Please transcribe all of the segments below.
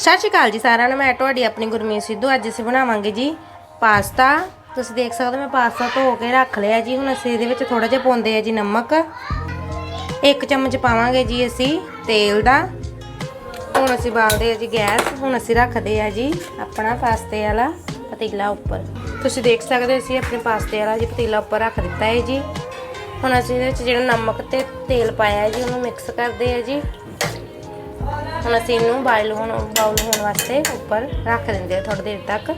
ਸਤਿ ਸ਼੍ਰੀ ਅਕਾਲ ਜੀ ਸਾਰਿਆਂ ਨੂੰ, ਮੈਂ ਤੁਹਾਡੀ ਆਪਣੀ ਗੁਰਮੀਤ ਸਿੱਧੂ, ਅੱਜ ਅਸੀਂ ਬਣਾਵਾਂਗੇ ਜੀ ਪਾਸਤਾ। ਤੁਸੀਂ ਦੇਖ ਸਕਦੇ ਹੋ ਮੈਂ ਪਾਸਤਾ ਧੋ ਕੇ ਰੱਖ ਲਿਆ ਜੀ, ਹੁਣ ਅਸੀਂ ਇਹਦੇ ਵਿੱਚ ਥੋੜਾ ਜਿਹਾ ਪਾਉਂਦੇ ਆ ਜੀ ਨਮਕ। ਇੱਕ ਚਮਚ ਪਾਵਾਂਗੇ ਜੀ ਅਸੀਂ ਤੇਲ ਦਾ। ਹੁਣ ਅਸੀਂ ਬਾਲਦੇ ਆ ਜੀ ਗੈਸ, ਹੁਣ ਅਸੀਂ ਰੱਖਦੇ ਆ ਜੀ ਆਪਣਾ ਪਾਸਤੇ ਵਾਲਾ ਪਤੀਲਾ ਉੱਪਰ। ਤੁਸੀਂ ਦੇਖ ਸਕਦੇ ਹੋ ਅਸੀਂ ਆਪਣੇ ਪਾਸਤੇ ਵਾਲਾ ਜੀ ਪਤੀਲਾ ਉੱਪਰ ਰੱਖ ਦਿੱਤਾ ਹੈ ਜੀ। ਹੁਣ ਅਸੀਂ ਇਹਦੇ ਵਿੱਚ ਜਿਹੜਾ ਨਮਕ ਤੇ ਤੇਲ ਪਾਇਆ ਜੀ, ਉਹਨੂੰ ਮਿਕਸ ਕਰਦੇ ਆ ਜੀ। ਹੁਣ ਅਸੀਂ ਇਹਨੂੰ ਬਾਇਲ ਹੋਣ ਬਾਉਲ ਹੋਣ ਵਾਸਤੇ ਉੱਪਰ ਰੱਖ ਦਿੰਦੇ ਆ ਥੋੜੀ ਦੇਰ ਤੱਕ।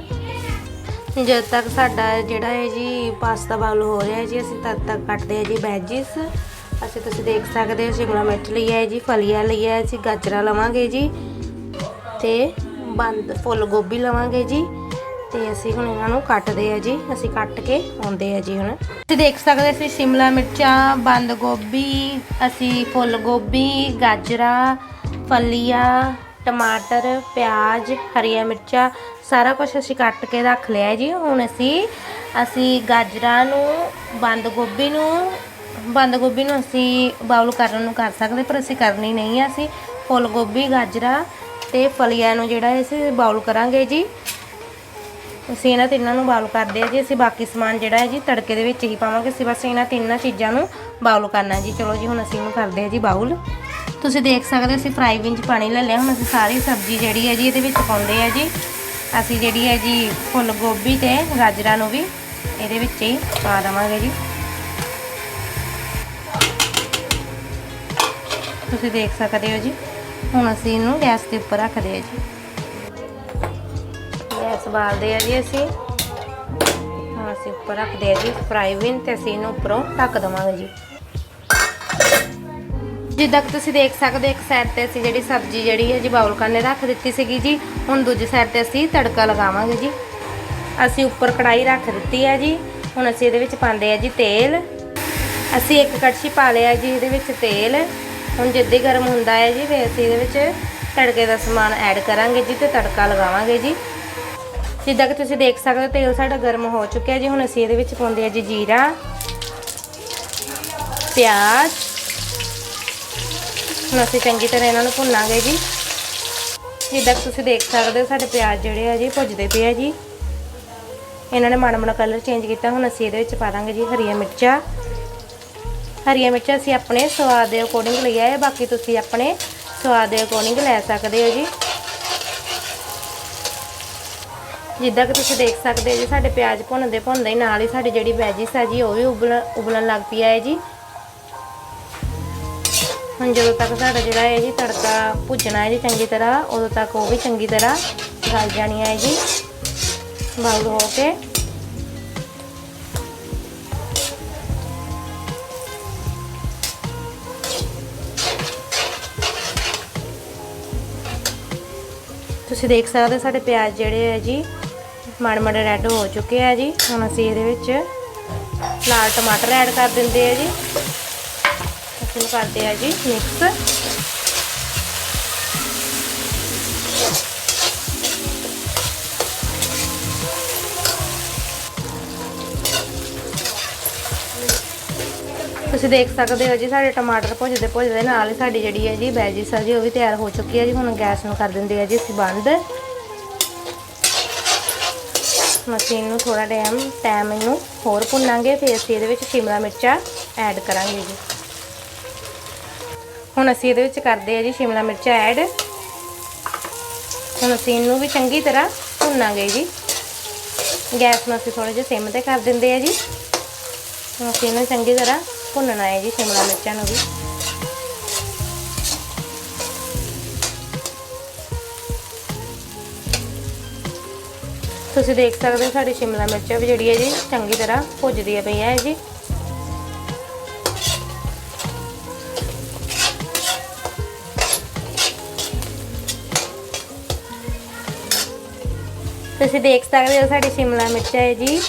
ਜਦ ਤੱਕ ਸਾਡਾ ਜਿਹੜਾ ਹੈ ਜੀ ਪਾਸਤਾ ਬਾਉਲ ਹੋ ਰਿਹਾ ਹੈ ਜੀ, ਅਸੀਂ ਤਦ ਤੱਕ ਕੱਟਦੇ ਆ ਜੀ ਵੈਜਿਸ ਅਸੀਂ ਤੁਸੀਂ ਦੇਖ ਸਕਦੇ ਹੋ ਸ਼ਿਮਲਾ ਮਿਰਚ ਲਈ ਹੈ ਜੀ, ਫਲੀਆ ਲਈ ਹੈ, ਅਸੀਂ ਗਾਜਰਾਂ ਲਵਾਂਗੇ ਜੀ ਤੇ ਬੰਦ ਫੁੱਲ ਗੋਭੀ ਲਵਾਂਗੇ ਜੀ ਤੇ ਅਸੀਂ ਹੁਣ ਇਹਨਾਂ ਨੂੰ ਕੱਟਦੇ ਆ ਜੀ, ਅਸੀਂ ਕੱਟ ਕੇ ਆਉਂਦੇ ਆ ਜੀ ਹੁਣ। ਤੁਸੀਂ ਦੇਖ ਸਕਦੇ ਅਸੀਂ ਸ਼ਿਮਲਾ ਮਿਰਚਾਂ, ਬੰਦ ਗੋਭੀ, ਅਸੀਂ ਫੁੱਲ ਗੋਭੀ, ਗਾਜਰਾਂ ਫਲੀਆਂ, ਟਮਾਟਰ, ਪਿਆਜ਼, ਹਰੀਆਂ ਮਿਰਚਾਂ, ਸਾਰਾ ਕੁਝ ਅਸੀਂ ਕੱਟ ਕੇ ਰੱਖ ਲਿਆ ਜੀ। ਹੁਣ ਅਸੀਂ ਅਸੀਂ ਗਾਜਰਾਂ ਨੂੰ, ਬੰਦ ਗੋਭੀ ਨੂੰ, ਬੰਦ ਗੋਭੀ ਨੂੰ ਅਸੀਂ ਬਾਉਲ ਕਰਨ ਨੂੰ ਕਰ ਸਕਦੇ, ਪਰ ਅਸੀਂ ਕਰਨੀ ਨਹੀਂ ਆ ਅਸੀਂ ਫੁੱਲ ਗੋਭੀ, ਗਾਜਰਾਂ ਤੇ ਫਲੀਆਂ ਨੂੰ ਜਿਹੜਾ ਅਸੀਂ ਬਾਉਲ ਕਰਾਂਗੇ ਜੀ। ਅਸੀਂ ਇਹਨਾਂ ਤਿੰਨਾਂ ਨੂੰ ਬਾਉਲ ਕਰਦੇ ਆ ਜੀ, ਅਸੀਂ ਬਾਕੀ ਸਮਾਨ ਜਿਹੜਾ ਹੈ ਜੀ ਤੜਕੇ ਦੇ ਵਿੱਚ ਹੀ ਪਾਵਾਂਗੇ। ਅਸੀਂ ਬਸ ਇਹਨਾਂ ਤਿੰਨਾਂ ਚੀਜ਼ਾਂ ਨੂੰ ਬਾਉਲ ਕਰਨਾ ਜੀ। ਚਲੋ ਜੀ, ਹੁਣ ਅਸੀਂ ਇਹਨੂੰ ਕਰਦੇ ਆ ਜੀ ਬਾਉਲ ਤੁਸੀਂ ਦੇਖ ਸਕਦੇ ਹੋ, ਅਸੀਂ ਫਰਾਈ ਵਿੱਚ ਪਾਣੀ ਲੈ ਲਿਆ। ਹੁਣ ਅਸੀਂ ਸਾਰੀ ਸਬਜ਼ੀ ਜਿਹੜੀ ਹੈ ਜੀ, ਇਹਦੇ ਵਿੱਚ ਪਾਉਂਦੇ ਆ ਜੀ। ਅਸੀਂ ਜਿਹੜੀ ਹੈ ਜੀ, ਫੁੱਲ ਗੋਭੀ ਤੇ ਗਾਜਰਾਂ ਨੂੰ ਵੀ ਇਹਦੇ ਵਿੱਚ ਹੀ ਪਾ ਦੇਵਾਂਗੇ ਜੀ। ਤੁਸੀਂ ਦੇਖ ਸਕਦੇ ਹੋ ਜੀ, ਹੁਣ ਅਸੀਂ ਇਹਨੂੰ ਗੈਸ ਦੇ ਉੱਪਰ ਰੱਖਦੇ ਆ ਜੀ। ਗੈਸ ਬਾਲਦੇ ਆ ਜੀ ਅਸੀਂ। ਹੁਣ ਅਸੀਂ ਉੱਪਰ ਰੱਖਦੇ ਆ ਜੀ ਫਰਾਈ ਵਿਨ ਤੇ ਅਸੀਂ ਇਹਨੂੰ ਉੱਪਰੋਂ ਢੱਕ ਦਵਾਂਗੇ ਜੀ। ਜਿੱਦਾਂ ਕਿ ਤੁਸੀਂ ਦੇਖ ਸਕਦੇ ਹੋ, ਇੱਕ ਸਾਈਡ ਤੇ ਅਸੀਂ ਜਿਹੜੀ ਸਬਜ਼ੀ ਜਿਹੜੀ ਹੈ ਜੀ ਬਾਉਲ ਕਰਨੇ ਰੱਖ ਦਿੱਤੀ ਸੀਗੀ ਜੀ। ਹੁਣ ਦੂਜੀ ਸਾਈਡ ਤੇ ਅਸੀਂ ਤੜਕਾ ਲਗਾਵਾਂਗੇ ਜੀ। ਅਸੀਂ ਉੱਪਰ ਕੜਾਈ ਰੱਖ ਦਿੱਤੀ ਹੈ ਜੀ। ਹੁਣ ਅਸੀਂ ਇਹਦੇ ਵਿੱਚ ਪਾਉਂਦੇ ਆ ਜੀ ਤੇਲ। ਅਸੀਂ ਇੱਕ ਕੜਛੀ ਪਾ ਲਿਆ ਜੀ ਇਹਦੇ ਵਿੱਚ ਤੇਲ। ਹੁਣ ਜਿੱਦੇ ਗਰਮ ਹੁੰਦਾ ਹੈ ਜੀ, ਫਿਰ ਅਸੀਂ ਇਹਦੇ ਵਿੱਚ ਤੜਕੇ ਦਾ ਸਮਾਨ ਐਡ ਕਰਾਂਗੇ ਜੀ ਤੇ ਤੜਕਾ ਲਗਾਵਾਂਗੇ ਜੀ। ਜਿੱਦਾਂ ਕਿ ਤੁਸੀਂ ਦੇਖ ਸਕਦੇ ਹੋ, ਤੇਲ ਸਾਡਾ ਗਰਮ ਹੋ ਚੁੱਕਿਆ ਜੀ। ਹੁਣ ਅਸੀਂ ਇਹਦੇ ਵਿੱਚ ਪਾਉਂਦੇ ਆ ਜੀ ਜੀਰਾ, ਪਿਆਜ਼। ਹੁਣ ਅਸੀਂ ਚੰਗੀ ਤਰ੍ਹਾਂ ਇਹਨਾਂ ਨੂੰ ਭੁੰਨਾਂਗੇ ਜੀ। ਜਿੱਦਾਂ ਕਿ ਤੁਸੀਂ ਦੇਖ ਸਕਦੇ ਹੋ, ਸਾਡੇ ਪਿਆਜ਼ ਜਿਹੜੇ ਆ ਜੀ ਭੁੱਜਦੇ ਪਏ ਆ ਜੀ। ਇਹਨਾਂ ਨੇ ਮਾੜਾ ਮਾੜਾ ਕਲਰ ਚੇਂਜ ਕੀਤਾ, ਹੁਣ ਅਸੀਂ ਇਹਦੇ ਵਿੱਚ ਪਾ ਦਾਂਗੇ ਜੀ ਹਰੀਆਂ ਮਿਰਚਾਂ। ਹਰੀਆਂ ਮਿਰਚਾਂ ਅਸੀਂ ਆਪਣੇ ਸਵਾਦ ਦੇ ਅਕੋਰਡਿੰਗ ਲਿਆ ਹੈ ਬਾਕੀ ਤੁਸੀਂ ਆਪਣੇ ਸਵਾਦ ਦੇ ਅਕੋਰਡਿੰਗ ਲੈ ਸਕਦੇ ਹੋ ਜੀ। ਜਿੱਦਾਂ ਕਿ ਤੁਸੀਂ ਦੇਖ ਸਕਦੇ ਹੋ ਜੀ, ਸਾਡੇ ਪਿਆਜ਼ ਭੁੰਨਦੇ ਭੁੰਨਦੇ ਨਾਲ ਹੀ ਸਾਡੀ ਜਿਹੜੀ ਵੈਜਿਸ ਆ ਜੀ, ਉਹ ਵੀ ਉਬਲਣ ਉਬਲਣ ਲੱਗ ਪਈ ਹੈ ਜੀ। ਹੁਣ ਜਦੋਂ ਤੱਕ ਸਾਡਾ ਜਿਹੜਾ ਹੈ ਜੀ ਤੜਕਾ ਭੁੱਜਣਾ ਹੈ ਜੀ ਚੰਗੀ ਤਰ੍ਹਾਂ, ਉਦੋਂ ਤੱਕ ਉਹ ਵੀ ਚੰਗੀ ਤਰ੍ਹਾਂ ਗਲ ਜਾਣੀ ਹੈ ਜੀ ਬਾਉਲ ਹੋ ਕੇ। ਤੁਸੀਂ ਦੇਖ ਸਕਦੇ ਹੋ ਸਾਡੇ ਪਿਆਜ਼ ਜਿਹੜੇ ਹੈ ਜੀ, ਮਾੜੇ ਮਾੜੇ ਰੈੱਡ ਹੋ ਚੁੱਕੇ ਆ ਜੀ। ਹੁਣ ਅਸੀਂ ਇਹਦੇ ਵਿੱਚ ਲਾਲ ਟਮਾਟਰ ਐਡ ਕਰ ਦਿੰਦੇ ਆ ਜੀ। ਅਸੀਂ ਕਰਦੇ ਆ ਜੀ ਮਿਕਸ। ਤੁਸੀਂ ਦੇਖ ਸਕਦੇ ਹੋ ਜੀ ਸਾਡੇ ਟਮਾਟਰ ਭੁੱਜਦੇ ਭੁੱਜਦੇ ਨਾਲ ਹੀ ਸਾਡੀ ਜਿਹੜੀ ਹੈ ਜੀ ਵੈਜਿਸ ਆ ਜੀ, ਉਹ ਵੀ ਤਿਆਰ ਹੋ ਚੁੱਕੀ ਹੈ ਜੀ। ਹੁਣ ਗੈਸ ਨੂੰ ਕਰ ਦਿੰਦੇ ਆ ਜੀ ਅਸੀਂ ਬੰਦ। ਮਸ਼ੀਨ ਨੂੰ ਥੋੜਾ ਟਾਈਮ ਟਾਈਮ ਇਹਨੂੰ ਹੋਰ ਭੁੰਨਾਂਗੇ, ਫਿਰ ਅਸੀਂ ਇਹਦੇ ਵਿੱਚ ਸ਼ਿਮਲਾ ਮਿਰਚਾਂ ਐਡ ਕਰਾਂਗੇ ਜੀ। ਹੁਣ ਅਸੀਂ ਇਹਦੇ ਵਿੱਚ ਕਰਦੇ ਆ ਜੀ ਸ਼ਿਮਲਾ ਮਿਰਚਾਂ ਐਡ। ਹੁਣ ਅਸੀਂ ਇਹਨੂੰ ਵੀ ਚੰਗੀ ਤਰ੍ਹਾਂ ਭੁੰਨਾਂਗੇ ਜੀ। ਗੈਸ ਨੂੰ ਅਸੀਂ ਥੋੜਾ ਜਿਹਾ ਸਿਮ ਤੇ ਕਰ ਦਿੰਦੇ ਆ ਜੀ। ਹੁਣ ਅਸੀਂ ਇਹਨੂੰ ਚੰਗੀ ਤਰ੍ਹਾਂ ਭੁੰਨਣਾ ਹੈ ਜੀ ਸ਼ਿਮਲਾ ਮਿਰਚਾਂ ਨੂੰ ਵੀ। ਤੁਸੀਂ ਦੇਖ ਸਕਦੇ ਹੋ ਸਾਡੀ ਸ਼ਿਮਲਾ ਮਿਰਚ ਵੀ ਜਿਹੜੀ ਹੈ ਜੀ ਚੰਗੀ ਤਰ੍ਹਾਂ ਭੁੱਜਦੀ ਪਈ ਹੈ ਜੀ। ਤੁਸੀਂ ਦੇਖ ਸਕਦੇ ਹੋ ਸਾਡੀ ਸ਼ਿਮਲਾ ਮਿਰਚ ਹੈ ਜੀ।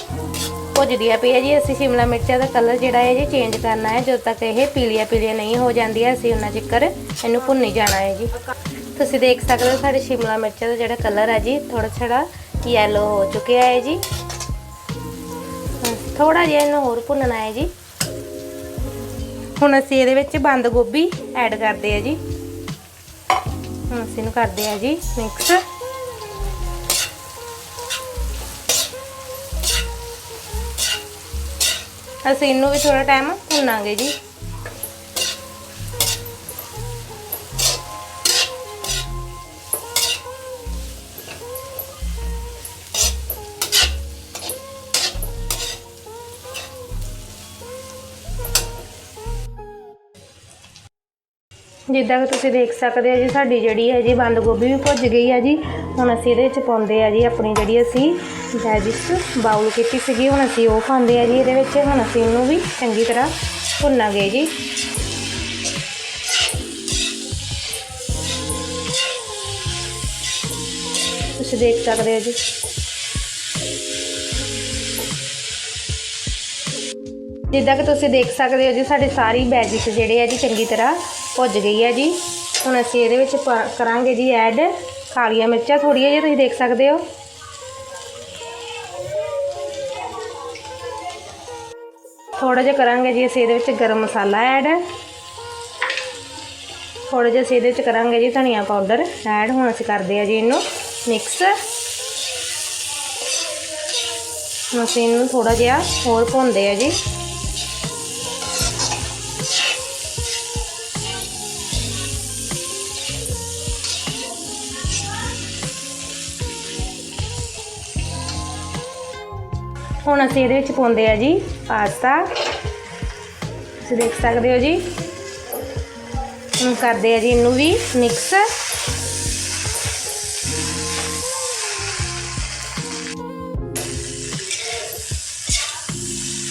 ਭੁੱਜਦੀਆਂ ਪਈ ਹੈ ਜੀ। ਅਸੀਂ ਸ਼ਿਮਲਾ ਮਿਰਚਾਂ ਦਾ ਕਲਰ ਜਿਹੜਾ ਹੈ ਜੀ ਚੇਂਜ ਕਰਨਾ ਹੈ। ਜਦੋਂ ਤੱਕ ਇਹ ਪੀਲੀਆਂ ਪੀਲੀਆਂ ਨਹੀਂ ਹੋ ਜਾਂਦੀਆਂ, ਅਸੀਂ ਉਹਨਾਂ ਚਿਕਰ ਇਹਨੂੰ ਭੁੰਨੀ ਜਾਣਾ ਹੈ ਜੀ। ਤੁਸੀਂ ਦੇਖ ਸਕਦੇ ਹੋ ਸਾਡੇ ਸ਼ਿਮਲਾ ਮਿਰਚਾਂ ਦਾ ਜਿਹੜਾ ਕਲਰ ਹੈ ਜੀ ਥੋੜਾ ਥੋੜਾ ਯੈਲੋ ਹੋ ਚੁੱਕਿਆ ਹੈ ਜੀ। ਥੋੜਾ ਜਿਹਾ ਇਹਨੂੰ ਹੋਰ ਭੁੰਨਣਾ ਹੈ ਜੀ। ਹੁਣ ਅਸੀਂ ਇਹਦੇ ਵਿੱਚ ਬੰਦ ਗੋਭੀ ਐਡ ਕਰਦੇ ਆ ਜੀ। ਹੁਣ ਅਸੀਂ ਇਹਨੂੰ ਕਰਦੇ ਆ ਜੀ ਮਿਕਸ ਅਸੀਂ ਇਹਨੂੰ ਵੀ ਥੋੜਾ ਟਾਈਮ ਭੁੰਨਾਂਗੇ ਜੀ। ਜਿੱਦਾਂ ਕਿ ਤੁਸੀਂ ਦੇਖ ਸਕਦੇ ਹੋ ਜੀ, ਸਾਡੀ ਜਿਹੜੀ ਹੈ ਜੀ ਬੰਦ ਗੋਭੀ ਵੀ ਭੁੱਜ ਗਈ ਹੈ ਜੀ। ਹੁਣ ਅਸੀਂ ਇਹਦੇ ਵਿੱਚ ਪਾਉਂਦੇ ਆ ਜੀ ਆਪਣੀ ਜਿਹੜੀ ਅਸੀਂ ਵੈਜਿਸ ਬਾਉਲ ਕੀਤੀ ਸੀਗੀ। ਹੁਣ ਅਸੀਂ ਉਹ ਪਾਉਂਦੇ ਆ ਜੀ ਇਹਦੇ ਵਿੱਚ। ਹੁਣ ਅਸੀਂ ਇਹਨੂੰ ਵੀ ਚੰਗੀ ਤਰ੍ਹਾਂ ਭੁੰਨਾਂਗੇ ਜੀ। ਤੁਸੀਂ ਦੇਖ ਸਕਦੇ ਹੋ ਜੀ। ਜਿੱਦਾਂ ਕਿ ਤੁਸੀਂ ਦੇਖ ਸਕਦੇ ਹੋ ਜੀ, ਸਾਡੀ ਸਾਰੀ ਵੈਜਿਸ ਜਿਹੜੇ ਆ ਜੀ ਚੰਗੀ ਤਰ੍ਹਾਂ ਭੁੱਜ ਗਈ ਹੈ ਜੀ। ਹੁਣ ਅਸੀਂ ਇਹਦੇ ਵਿੱਚ ਪਾ- ਕਰਾਂਗੇ ਜੀ ਐਡ ਕਾਲੀਆਂ ਮਿਰਚਾਂ ਥੋੜੀਆਂ ਜਿਹੀਆਂ ਤੁਸੀਂ ਦੇਖ ਸਕਦੇ ਹੋ। ਥੋੜਾ ਜਿਹਾ ਕਰਾਂਗੇ ਜੀ ਅਸੀਂ ਇਹਦੇ ਵਿੱਚ ਗਰਮ ਮਸਾਲਾ ਐਡ ਥੋੜਾ ਜਿਹਾ ਅਸੀਂ ਇਹਦੇ ਵਿੱਚ ਕਰਾਂਗੇ ਜੀ ਧਨੀਆ ਪਾਊਡਰ ਐਡ ਹੁਣ ਅਸੀਂ ਕਰਦੇ ਆ ਜੀ ਇਹਨੂੰ ਮਿਕਸ ਹੁਣ ਅਸੀਂ ਇਹਨੂੰ ਥੋੜਾ ਜਿਹਾ ਹੋਰ ਭੁੰਨਦੇ ਆ ਜੀ। ਹੁਣ ਅਸੀਂ ਇਹਦੇ ਵਿੱਚ ਪਾਉਂਦੇ ਆ ਜੀ ਪਾਸਤਾ। ਤੁਸੀਂ ਦੇਖ ਸਕਦੇ ਹੋ ਜੀ। ਹੁਣ ਕਰਦੇ ਆ ਜੀ ਇਹਨੂੰ ਵੀ ਮਿਕਸ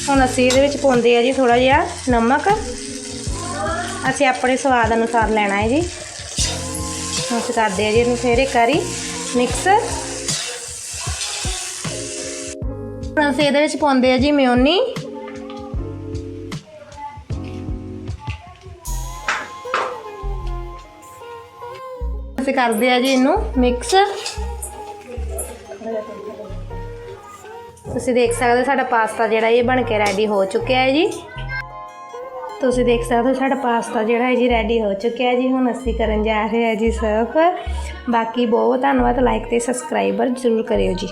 ਹੁਣ ਅਸੀਂ ਇਹਦੇ ਵਿੱਚ ਪਾਉਂਦੇ ਆ ਜੀ ਥੋੜਾ ਜਿਹਾ ਨਮਕ। ਅਸੀਂ ਆਪਣੇ ਸਵਾਦ ਅਨੁਸਾਰ ਲੈਣਾ ਹੈ ਜੀ। ਹੁਣ ਅਸੀਂ ਕਰਦੇ ਆ ਜੀ ਇਹਨੂੰ ਫੇਰ ਇੱਕ ਵਾਰੀ ਮਿਕਸ ਹੁਣ ਅਸੀਂ ਇਹਦੇ ਵਿੱਚ ਪਾਉਂਦੇ ਆ ਜੀ ਮਿਓਨੀ ਅਸੀਂ ਕਰਦੇ ਆ ਜੀ ਇਹਨੂੰ ਮਿਕਸ ਤੁਸੀਂ ਦੇਖ ਸਕਦੇ ਸਾਡਾ ਪਾਸਤਾ ਜਿਹੜਾ ਇਹ ਬਣ ਕੇ ਰੈਡੀ ਹੋ ਚੁੱਕਿਆ ਹੈ ਜੀ। ਤੁਸੀਂ ਦੇਖ ਸਕਦੇ ਹੋ ਸਾਡਾ ਪਾਸਤਾ ਜਿਹੜਾ ਹੈ ਜੀ ਰੈਡੀ ਹੋ ਚੁੱਕਿਆ ਹੈ ਜੀ। ਹੁਣ ਅਸੀਂ ਕਰਨ ਜਾ ਰਹੇ ਹਾਂ ਜੀ ਸਰਵ ਬਾਕੀ ਬਹੁਤ ਧੰਨਵਾਦ। ਲਾਈਕ ਤੇ ਸਬਸਕ੍ਰਾਈਬਰ ਜ਼ਰੂਰ ਕਰਿਓ ਜੀ।